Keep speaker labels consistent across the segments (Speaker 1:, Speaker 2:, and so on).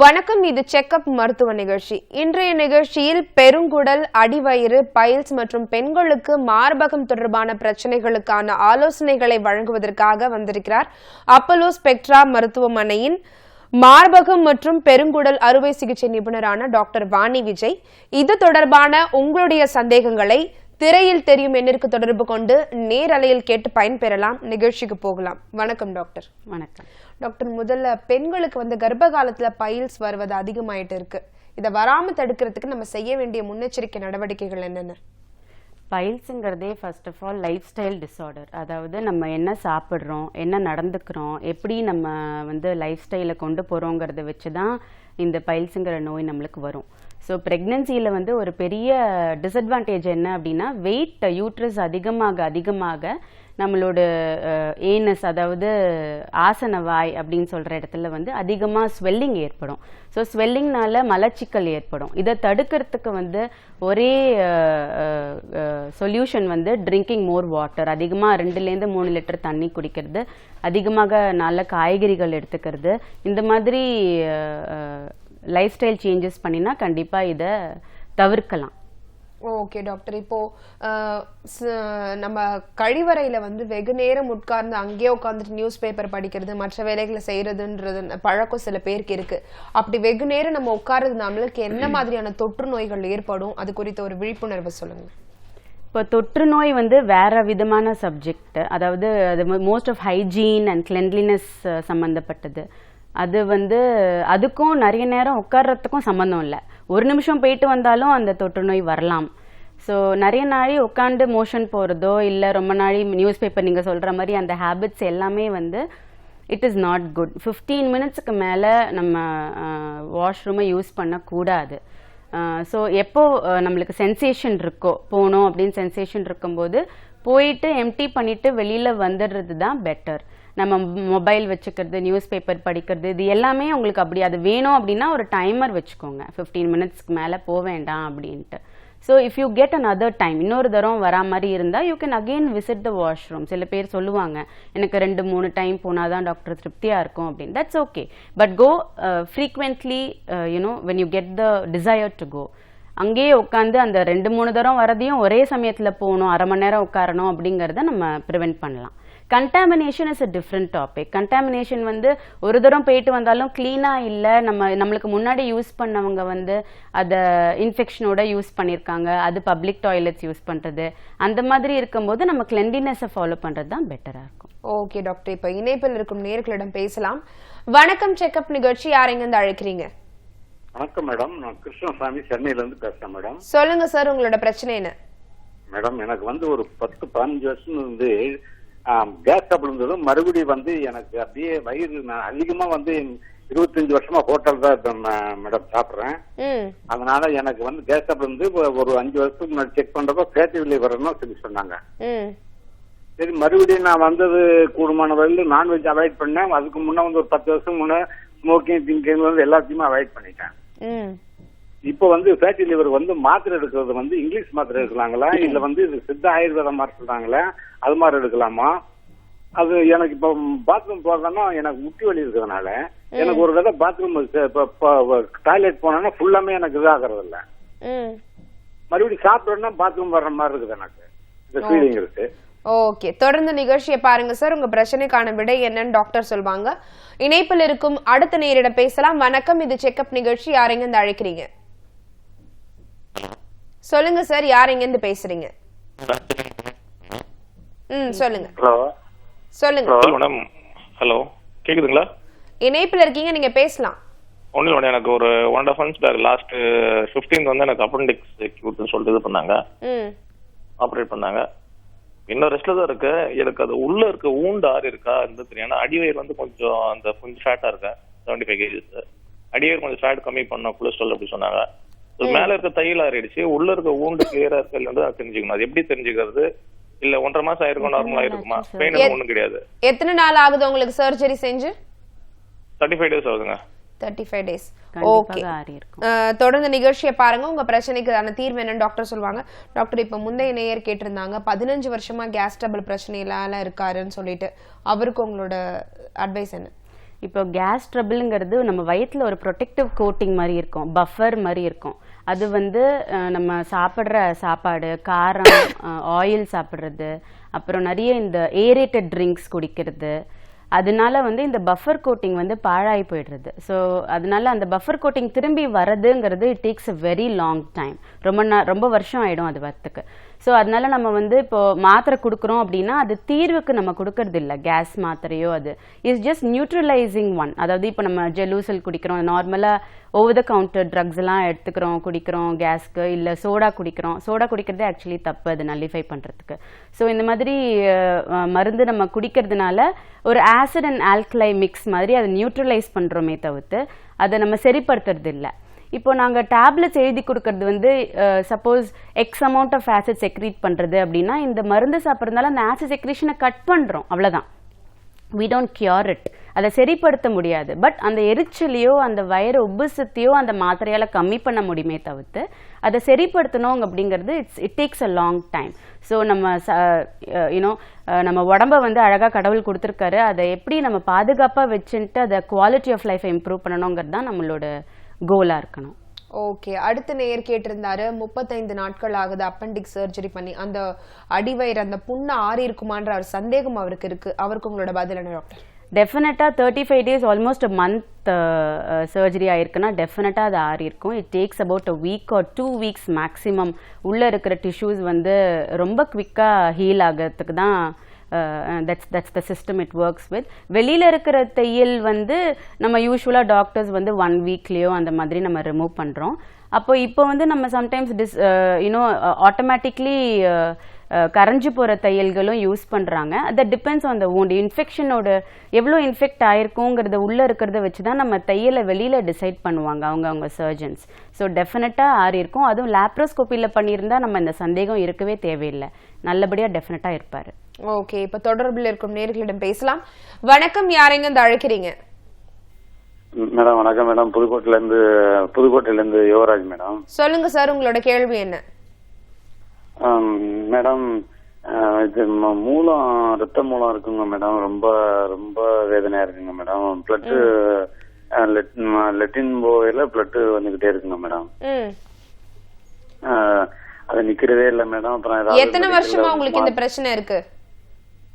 Speaker 1: வணக்கம் இது செக்கப் மருத்துவ நிகழ்ச்சி. இன்றைய நிகழ்ச்சியில் பெருங்குடல் அடிவயிறு பைல்ஸ் மற்றும் பெண்களுக்கு மார்பகம் தொடர்பான பிரச்சனைகளுக்கான ஆலோசனைகளை வழங்குவதற்காக வந்திருக்கிறார் அப்பலோ ஸ்பெக்ட்ரா மருத்துவமனையின் மார்பகம் மற்றும் பெருங்குடல் அறுவை சிகிச்சை நிபுணரான டாக்டர் வாணி விஜய். இது தொடர்பான உங்களுடைய சந்தேகங்களை திரையில் தெரியும் எண்ணிற்கு தொடர்பு கொண்டு நேரலையில் கேட்டு பயன்பெறலாம். நிகழ்ச்சிக்கு போகலாம். வணக்கம் டாக்டர்.
Speaker 2: வணக்கம்.
Speaker 1: டாக்டர் முதல்ல பெண்களுக்கு வந்து கர்ப்ப காலத்துல பைல்ஸ் வருவது அதிகமாயிட்டு இருக்கு. இதை வராம தடுக்கிறதுக்கு நம்ம செய்ய வேண்டிய முன்னெச்சரிக்கை நடவடிக்கைகள் என்னென்ன?
Speaker 2: பைல்ஸுங்கிறதே first of all lifestyle disorder அதாவது நம்ம என்ன சாப்பிட்றோம் என்ன நடந்துக்கிறோம் எப்படி நம்ம வந்து லைஃப் ஸ்டைலை கொண்டு போகிறோங்கிறத வச்சு தான் இந்த பைல்ஸுங்கிற நோய் நம்மளுக்கு வரும். ஸோ ப்ரெக்னென்சியில் வந்து ஒரு பெரிய டிஸ்அட்வான்டேஜ் என்ன அப்படின்னா வெயிட் யூட்ரஸ் அதிகமாக அதிகமாக நம்மளோட ஏனஸ் அதாவது ஆசன வாய் அப்படின்னு சொல்கிற இடத்துல வந்து அதிகமாக ஸ்வெல்லிங் ஏற்படும். ஸோ ஸ்வெல்லிங்னால மலச்சிக்கல் ஏற்படும். இதை தடுக்கிறதுக்கு வந்து ஒரே சொல்யூஷன் வந்து ட்ரிங்கிங் மோர் வாட்டர் அதிகமாக ரெண்டுலேருந்து மூணு லிட்டர் தண்ணி குடிக்கிறது அதிகமாக நல்ல காய்கறிகள் எடுத்துக்கிறது. இந்த மாதிரி லைஃப் ஸ்டைல் சேஞ்சஸ் பண்ணினா கண்டிப்பாக இதை தவிர்க்கலாம்.
Speaker 1: Okay doctor. இப்போ நம்ம கழிவறையில வந்து வெகு நேரம் உட்கார்ந்து அங்கேயே உட்கார்ந்துட்டு நியூஸ் பேப்பர் படிக்கிறது மற்ற வேலைகளை செய்யறதுன்றது பழக்கம் சில பேருக்கு இருக்கு. அப்படி வெகு நேரம் நம்ம உட்கார்றது நம்மளுக்கு என்ன மாதிரியான தொற்று நோய்கள் ஏற்படும்? அது குறித்த ஒரு விழிப்புணர்வு சொல்லுங்க.
Speaker 2: இப்போ தொற்று நோய் வந்து வேற விதமான சப்ஜெக்ட் அதாவது அது most of hygiene and cleanliness சம்மந்தப்பட்டது அது வந்து அதுக்கும் நிறைய நேரம் உட்கார்றதுக்கும் சம்மந்தம் இல்லை. ஒரு நிமிஷம் போயிட்டு வந்தாலும் அந்த தொற்று நோய் வரலாம். ஸோ நிறைய நாளி உட்காந்து மோஷன் போகிறதோ இல்லை ரொம்ப நாளி நியூஸ் பேப்பர் நீங்கள் சொல்கிற மாதிரி அந்த ஹேபிட்ஸ் எல்லாமே வந்து it is not good fifteen மினிட்ஸ்க்கு மேலே நம்ம வாஷ்ரூமை யூஸ் பண்ணக்கூடாது. ஸோ எப்போ நம்மளுக்கு சென்சேஷன் இருக்கோ போகணும் அப்படின்னு சென்சேஷன் இருக்கும்போது போயிட்டு எம்டி பண்ணிட்டு வெளியில் வந்துடுறது தான் பெட்டர் நம்ம மொபைல் வச்சுக்கிறது நியூஸ் பேப்பர் படிக்கிறது இது எல்லாமே உங்களுக்கு அப்படி அது வேணும் அப்படின்னா ஒரு டைமர் வச்சுக்கோங்க. ஃபிஃப்டீன் மினிட்ஸ்க்கு மேலே போக வேண்டாம் அப்படின்ட்டு. So if you get another time இன்னொரு தரம் வரா மாதிரி இருந்தால் you can again visit the washroom சில பேர் சொல்லுவாங்க எனக்கு ரெண்டு மூணு டைம் போனால் தான் டாக்டர் திருப்தியாக இருக்கும் அப்படின்னு. That's okay but go frequently you know when you get the desire to go அங்கேயே உட்காந்து அந்த ரெண்டு மூணு தரம் வரதையும் ஒரே சமயத்தில் போகணும் அரை மணி நேரம் உட்காரணும் அப்படிங்கிறத நம்ம ப்ரிவெண்ட் பண்ணலாம். Contamination is a different topic contamination வந்து ஒரு தரம் போயிட்டு வந்தாலும் க்ளீனாக இல்லை. நம்ம நம்மளுக்கு முன்னாடி யூஸ் பண்ணவங்க வந்து அதை இன்ஃபெக்ஷனோட யூஸ் பண்ணியிருக்காங்க அது பப்ளிக் டாய்லெட்ஸ் யூஸ் பண்ணுறது அந்த மாதிரி இருக்கும்போது நம்ம கிளெண்டினஸை ஃபாலோ பண்ணுறது தான் பெட்டராக இருக்கும்.
Speaker 1: ஓகே டாக்டர் இப்போ இணைப்பில் இருக்கும் நேர்களிடம் பேசலாம். வணக்கம் செக்கப் நிகழ்ச்சி யாரைங்க இருந்து அழைக்கிறீங்க?
Speaker 3: வணக்கம் மேடம். நான் கிருஷ்ணசாமி சென்னையில இருந்து பேசுறேன் மேடம்.
Speaker 1: சொல்லுங்க சார் உங்களோட பிரச்சனை என்ன?
Speaker 3: மேடம் எனக்கு வந்து ஒரு பத்து பதினஞ்சு வருஷம் வந்து கேஸ் ட்ரபிள் இருந்ததும் மறுபடியும் வந்து எனக்கு அப்படியே வயிறு நான் அதிகமா வந்து இருபத்தஞ்சு வருஷமா ஹோட்டல் தான் மேடம் சாப்பிடுறேன். அதனால எனக்கு வந்து கேஸ் இருந்து ஒரு- அஞ்சு வருஷத்துக்கு முன்னாடி செக் பண்றப்போ ஃபேட்டி லிவர்னு சொல்லி சொன்னாங்க. சரி மறுபடியும் நான் வந்தது கூடுமான வரையிலும் நான்வெஜ் அவாய்ட் பண்ணேன். அதுக்கு முன்ன வந்து ஒரு பத்து வருஷம் முன்ன ஸ்மோக்கிங் திங்கிங் வந்து எல்லாத்தையுமே அவாய்ட் பண்ணிட்டேன். இப்போ வந்து ஃபேட்டி லிவர் வந்து மாத்திரை எடுக்கிறது வந்து இங்கிலீஷ் மாத்திரை எடுக்கலாங்களா? இல்ல வந்து இது சித்த ஆயுர்வேத மாதிரி சொல்றாங்களே அது மாதிரி எடுக்கலாமா? அது எனக்கு இப்போ பாத்ரூம் போறதுன்னா எனக்கு முட்டி வலி இருக்கிறதுனால எனக்கு ஒரு தடவை பாத்ரூம் டாய்லெட் போனேன்னா ஃபுல்லாமே எனக்கு இதாகிறது இல்ல. மறுபடியும் சாப்பிட்டோன்னா பாத்ரூம் வர்ற மாதிரி இருக்குது எனக்கு. இந்த ஃபீலிங் இருக்கு.
Speaker 1: ஓகே தொடர்ந்து நிகழ்ச்சியை பாருங்க சார் உங்க பிரச்சனைக்கான விடை என்னன்னு டாக்டர் சொல்வாங்க. இணைப்பில் இருக்கும் அடுத்த நேரிடம் பேசலாம். வணக்கம் இது செக்கப் நிகழ்ச்சி. யாரைங்க இருந்து அழைக்கிறீங்க? சொல்லுங்க சார் யாரைங்க இருந்து பேசுறீங்க? ம் சொல்லுங்க. சொல்லுங்க.
Speaker 4: மேடம் ஹலோ கேக்குதுங்களா?
Speaker 1: இணைப்பில் இருக்கீங்க நீங்க பேசலாம்.
Speaker 4: ஒன்றும் இல்லை எனக்கு ஒரு one and months back last fifteenth வந்து எனக்கு அப்பண்டிக்ஸ் எக்யூட்னு சொல்லிட்டு இது பண்ணாங்க. ஆப்ரேட் பண்ணாங்க. இன்னும் ரெஸ்ட்ல தான் இருக்கு. எனக்கு அது உள்ள இருக்க ஊண்டு ஆறு இருக்கா இந்த தெரியும் ஏன்னா அடிவயிறு வந்து கொஞ்சம் அந்த கொஞ்சம் ஃபேட்டா இருக்கேன். செவன்டி ஃபைவ் கேஜிஸ் அடிவயிறு கொஞ்சம் ஃபேட் கம்மி பண்ண கொலஸ்ட்ரால் அப்படி சொன்னாங்க. மேல இருக்க தையல் ஆறிடுச்சு. உள்ள இருக்க ஊண்டு கிளியரா இருக்கு இல்லைன்னு தான் தெரிஞ்சுக்கணும். அது எப்படி தெரிஞ்சுக்கிறது? இல்ல ஒன்றரை மாசம் ஆயிருக்கும் நார்மலா இருக்குமா பெயின் ஒன்றும் கிடையாது.
Speaker 1: எத்தனை நாள் ஆகுது உங்களுக்கு சர்ஜரி செஞ்சு?
Speaker 4: தேர்ட்டி ஃபைவ் டேஸ் ஆகுதுங்க.
Speaker 1: தேர்ட்டி ஃபைவ் டேஸ் ஓகே தொடர்ந்து நிகழ்ச்சியை பாருங்க. உங்க பிரச்சனைக்கான தீர்வு என்னன்னு டாக்டர் சொல்லுவாங்க டாக்டர் இப்ப முந்தைய நேயர் கேட்டிருந்தாங்க பதினஞ்சு வருஷமா கேஸ் டபுள் பிரச்சனையில இருக்காருன்னு சொல்லிட்டு. அவருக்கு உங்களோட அட்வைஸ் என்ன?
Speaker 2: இப்போ கேஸ் ட்ரபிள்ங்கிறது நம்ம வயித்துல ஒரு ப்ரொடெக்டிவ் கோட்டிங் மாதிரி இருக்கும் பஃபர் மாதிரி இருக்கும். அது வந்து நம்ம சாப்பிட்ற சாப்பாடு காரம் ஆயில் சாப்பிட்றது அப்புறம் நிறைய இந்த ஏரேட்டட் ட்ரிங்க்ஸ் குடிக்கிறது அதனால வந்து இந்த பஃபர் கோட்டிங் வந்து பாழாகி போயிடுறது. ஸோ அதனால அந்த பஃபர் கோட்டிங் திரும்பி வரதுங்கிறது it takes a very long time ரொம்ப ரொம்ப வருஷம் ஆயிடும் அது வரத்துக்கு ஸோ அதனால நம்ம வந்து இப்போ மாத்திரை கொடுக்குறோம் அப்படின்னா அது தீர்வுக்கு நம்ம கொடுக்கறது இல்லை கேஸ் மாத்திரையோ அது. இஸ் ஜஸ்ட் நியூட்ரலைசிங் ஒன் அதாவது இப்போ நம்ம ஜெலூசல் குடிக்கிறோம். நார்மலாக ஓவர் த கவுண்டர் ட்ரக்ஸ் எல்லாம் எடுத்துக்கிறோம் குடிக்கிறோம் கேஸ்க்கு இல்லை சோடா குடிக்கிறோம். சோடா குடிக்கிறதே ஆக்சுவலி தப்பு அது நல்லிஃபை பண்ணுறதுக்கு ஸோ இந்த மாதிரி மருந்து நம்ம குடிக்கிறதுனால ஒரு ஆசிட் அண்ட் ஆல்கலை மிக்ஸ் மாதிரி அதை நியூட்ரலைஸ் பண்ணுறோமே தவிர்த்து அதை நம்ம சரிப்படுத்துறது இல்லை இப்போ நாங்கள் டேப்லெட்ஸ் எழுதி கொடுக்கறது வந்து suppose X amount of acid secrete பண்ணுறது அப்படின்னா இந்த மருந்து சாப்பிட்றதுனால அந்த ஆசிட் செக்ரீஷனை கட் பண்ணுறோம் அவ்வளோதான் வி டோன்ட் கியூர் இட் அதை சரிப்படுத்த முடியாது. பட் அந்த எரிச்சலையோ அந்த வயிறு உபசத்தையோ அந்த மாத்திரையால் கம்மி பண்ண முடியுமே தவிர்த்து அதை சரிப்படுத்தணும் அப்படிங்கிறது it's it takes a long time so நம்ம யூனோ நம்ம உடம்ப வந்து அழகாக கடவுள் கொடுத்துருக்காரு. அதை எப்படி நம்ம பாதுகாப்பாக வச்சுட்டு அதை குவாலிட்டி ஆஃப் லைஃப்பை இம்ப்ரூவ் பண்ணணுங்கிறது தான் நம்மளோட கோலாக இருக்கணும்.
Speaker 1: ஓகே அடுத்த நேயர் கேட்டிருந்தாரு முப்பத்தைந்து நாட்கள் ஆகுது அப்பெண்டிக்ஸ் சர்ஜரி பண்ணி அந்த அடிவயிறு அந்த புண்ணு ஆறி இருக்குமான்ற ஒரு சந்தேகம் அவருக்கு இருக்கு. அவருக்கு உங்களோட பதில் என்ன டாக்டர்
Speaker 2: டெஃபினட்டாக thirty five days almost month surgery ஆயிருக்குன்னா டெஃபினட்டாக அது ஆறி இருக்கும். It takes about a week or two weeks maximum உள்ளே இருக்கிற டிஷ்யூஸ் வந்து ரொம்ப குவிக்காக ஹீல் ஆகிறதுக்கு தான் that's that's the system it works with வெளியில் இருக்கிற தையல் வந்து நம்ம யூஸ்வலாக டாக்டர்ஸ் வந்து ஒன் வீக்லேயோ அந்த மாதிரி நம்ம ரிமூவ் பண்ணுறோம் அப்போ இப்போ வந்து நம்ம சம்டைம்ஸ் டிஸ் யூனோ ஆட்டோமேட்டிக்லி கரைஞ்சி போகிற தையல்களும் யூஸ் பண்ணுறாங்க அதை டிபெண்ட்ஸ் ஆன் த ஊண்டு இன்ஃபெக்ஷனோட எவ்வளோ இன்ஃபெக்ட் ஆயிருக்குங்கிறத உள்ளே இருக்கிறத வச்சு தான் நம்ம தையலை வெளியில் டிசைட் பண்ணுவாங்க அவங்க அவங்க சர்ஜன்ஸ் ஸோ டெஃபினட்டாக ஆறி இருக்கும் அதுவும் லேப்ரோஸ்கோப்பியில் பண்ணியிருந்தா நம்ம இந்த சந்தேகம் இருக்கவே தேவையில்லை. நல்லபடியாக டெஃபினட்டாக இருப்பார்.
Speaker 1: ஓகே இப்ப தொடர்பில் இருக்கும் நேர்களிடம் பேசலாம். வணக்கம் யாரைங்க இந்த அழைக்கிறீங்க?
Speaker 5: மேடம் வணக்கம் மேடம். புதுக்கோட்டையில இருந்து புதுக்கோட்டையில இருந்து யுவராஜ் மேடம்.
Speaker 1: சொல்லுங்க சார் உங்களோட கேள்வி என்ன?
Speaker 5: மேடம் இது மூலம் ரத்த மூலம் இருக்குங்க மேடம். ரொம்ப ரொம்ப வேதனையா இருக்குங்க மேடம். பிளட்டு லெட்டின் போயில பிளட்டு வந்துகிட்டே இருக்குங்க மேடம். அது நிக்கிறதே இல்ல மேடம் அப்புறம்
Speaker 1: எத்தனை வருஷமா உங்களுக்கு இந்த பிரச்சனை இருக்கு?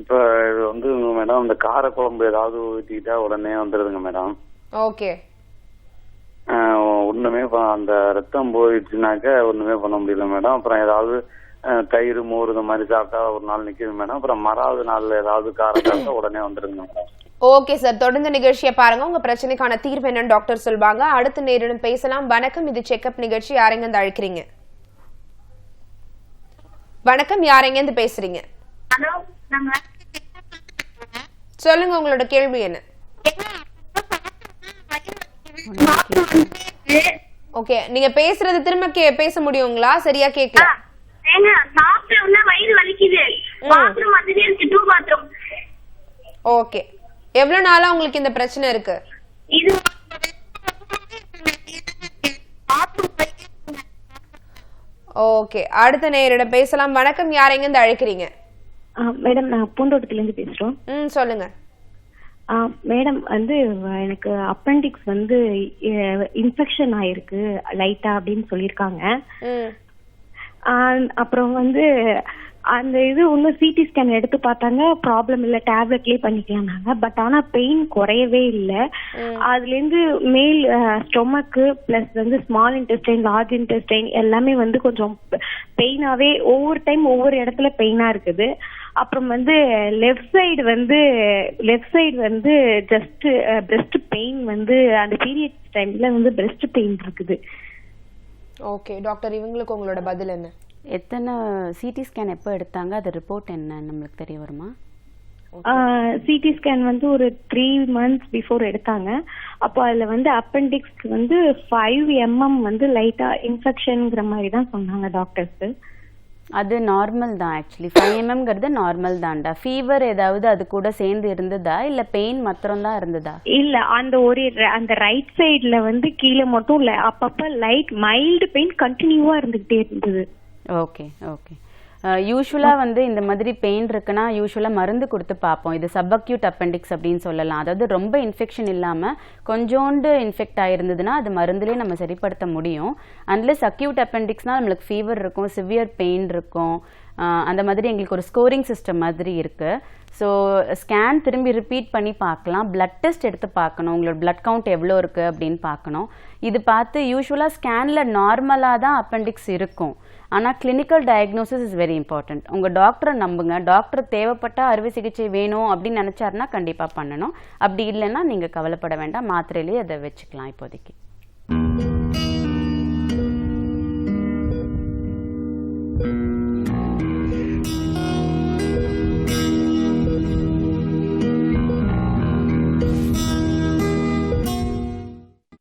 Speaker 5: இப்ப இது வந்து மேடம் இந்த கார குழம்பு ஏதாவது ஊத்திக்கிட்டா உடனே வந்துருதுங்க மேடம்
Speaker 1: ஓகே.
Speaker 5: ஒண்ணுமே அந்த ரத்தம் போயிடுச்சுனாக்க ஒண்ணுமே பண்ண முடியல மேடம் அப்புறம் ஏதாவது தயிர் மோர் இந்த மாதிரி சாப்பிட்டா ஒரு நாள் நிக்குது மேடம் அப்புறம் மறாவது நாள்ல ஏதாவது காரம் சாப்பிட்டா உடனே வந்துருங்க மேடம்
Speaker 1: ஓகே சார் தொடர்ந்து நிகழ்ச்சியை பாருங்க. உங்க பிரச்சனைக்கான தீர்வு என்னன்னு டாக்டர் சொல்வாங்க. அடுத்த நேரிடம் பேசலாம். வணக்கம். இது செக்அப் நிகழ்ச்சி. யாரைங்க அழைக்கிறீங்க? வணக்கம் யாரைங்க இருந்து பேசுறீங்க? சொல்லுங்க உங்களோட கேள்வி என்ன? ஓகே நீங்க பேசுறது திரும்ப பேச முடியுங்களா? சரியா
Speaker 6: பாத்ரூம்
Speaker 1: ஓகே. எவ்வளவு நாளா உங்களுக்கு இந்த பிரச்சனை இருக்கு?
Speaker 6: இது
Speaker 1: ஓகே அடுத்த நேரிடம் பேசலாம். வணக்கம் யாரைங்க இருந்து அழைக்கிறீங்க?
Speaker 7: மேடம் நான் பூந்தோட்டத்துல இருந்து பேசுறோம்.
Speaker 1: ம் சொல்லுங்க.
Speaker 7: மேடம் வந்து எனக்கு அப்பெண்டிக்ஸ் வந்து இன்ஃபெக்ஷன் ஆயிருக்கு லைட்டா அப்படின்னு சொல்லியிருக்காங்க. அப்புறம் வந்து அந்த இது இன்னும் சிடி ஸ்கேன் எடுத்து பார்த்தாங்க. ப்ராப்ளம் இல்ல டேப்லெட்லயே பண்ணிக்கலாம்னாங்க. பட் ஆனா பெயின் குறையவே இல்ல. அதுல இருந்து மேல் ஸ்டொமக்கு பிளஸ் வந்து ஸ்மால் இன்டெஸ்டைன் லார்ஜ் இன்டெஸ்டைன் எல்லாமே வந்து கொஞ்சம் பெயினாவே ஒவ்வொரு டைம் ஒவ்வொரு இடத்துல பெயினா இருக்குது. அப்புறம் வந்து லெஃப்ட் சைடு வந்து லெஃப்ட் சைடு வந்து ஜஸ்ட் பிரஸ்ட் பெயின் வந்து அந்த பீரியட்ஸ் டைம்ல வந்து பிரஸ்ட் பெயின் இருக்குது.
Speaker 1: ஓகே டாக்டர் இவங்களுக்கு உங்களோட பதில் என்ன?
Speaker 2: எத்தனை சிடி ஸ்கேன் எப்போ எடுத்தாங்க? அது ரிப்போர்ட் என்ன? நம்மளுக்கு தெரிய வருமா?
Speaker 7: சிடி ஸ்கேன் வந்து ஒரு த்ரீ மந்த்ஸ் பிஃபோர் எடுத்தாங்க. அப்போ அதுல வந்து அப்பெண்டிக்ஸ் வந்து ஃபைவ் எம்எம் வந்து லைட்டா இன்ஃபெக்ஷன்ங்கிற மாதிரி தான் சொன்னாங்க டாக்டர்ஸ்
Speaker 2: அது நார்மல் தான் ஆக்சுவலி ஃபைவ் எம்எம்ங்கிறது நார்மல் தான்டா. ஃபீவர் ஏதாவது அது கூட சேர்ந்து இருந்ததா? இல்லை பெயின் மாத்திரம் தான் இருந்ததா?
Speaker 7: இல்ல அந்த ஒரு அந்த ரைட் சைடுல வந்து கீழே மட்டும் இல்ல அப்பப்ப லைட் மைல்டு பெயின் கண்டினியூவா இருந்துகிட்டே இருந்தது.
Speaker 2: ஓகே ஓகே யூஸ்வலாக வந்து இந்த மாதிரி பெயின் இருக்குன்னா யூஸ்வலாக மருந்து கொடுத்து பார்ப்போம். இது சப்அக்யூட் அப்பெண்டிக்ஸ் அப்படின்னு சொல்லலாம். அதாவது ரொம்ப இன்ஃபெக்ஷன் இல்லாமல் கொஞ்சோண்டு இன்ஃபெக்ட் ஆயிருந்ததுன்னா அது மருந்துலேயே நம்ம சரிப்படுத்த முடியும். அன்லெஸ் அக்யூட் அப்பெண்டிக்ஸ்னால் நம்மளுக்கு ஃபீவர் இருக்கும் சிவியர் பெயின் இருக்கும். அந்த மாதிரி எங்களுக்கு ஒரு ஸ்கோரிங் சிஸ்டம் மாதிரி இருக்குது ஸோ ஸ்கேன் திரும்பி ரிப்பீட் பண்ணி பார்க்கலாம். பிளட் டெஸ்ட் எடுத்து பார்க்கணும். உங்களோட பிளட் கவுண்ட் எவ்வளோ இருக்கு அப்படின்னு பார்க்கணும். இது பார்த்து யூஸ்வலாக ஸ்கேனில் நார்மலாக தான் அப்பெண்டிக்ஸ் இருக்கும். ஆனால் clinical diagnosis is very important உங்கள் டாக்டரை நம்புங்க. டாக்டர் தேவைப்பட்ட அறுவை சிகிச்சை வேணும் அப்படின்னு நினச்சாருன்னா கண்டிப்பாக பண்ணணும். அப்படி இல்லைன்னா நீங்கள் கவலைப்பட வேண்டாம். மாத்திரையிலேயே அதை வச்சுக்கலாம் இப்போதைக்கு.